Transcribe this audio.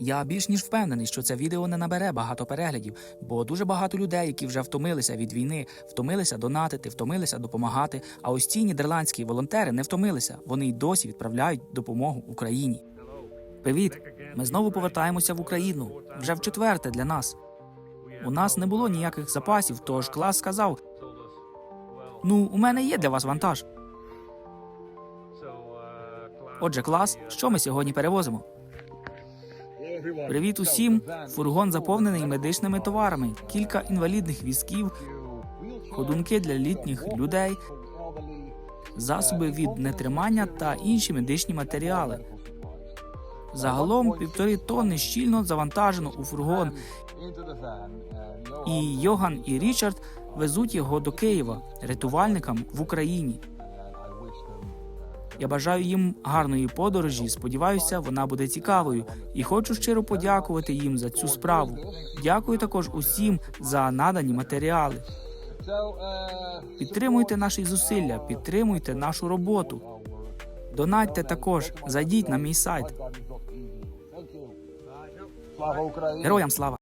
Я більш ніж впевнений, що це відео не набере багато переглядів, бо дуже багато людей, які вже втомилися від війни, втомилися донатити, втомилися допомагати. А ось ці нідерландські волонтери не втомилися. Вони й досі відправляють допомогу Україні. Привіт! Ми знову повертаємося в Україну. Вже в четверте для нас. У нас не було ніяких запасів, тож клас сказав: Ну, у мене є для вас вантаж. Отже, клас, що ми сьогодні перевозимо? Привіт усім! Фургон заповнений медичними товарами, кілька інвалідних візків, ходунки для літніх людей, засоби від нетримання та інші медичні матеріали. Загалом півтори тонни щільно завантажено у фургон, і Йоган і Річард везуть його до Києва рятувальникам в Україні. Я бажаю їм гарної подорожі. Сподіваюся, вона буде цікавою. І хочу щиро подякувати їм за цю справу. Дякую також усім за надані матеріали. Підтримуйте наші зусилля, підтримуйте нашу роботу. Донатьте також, зайдіть на мій сайт. Героям слава!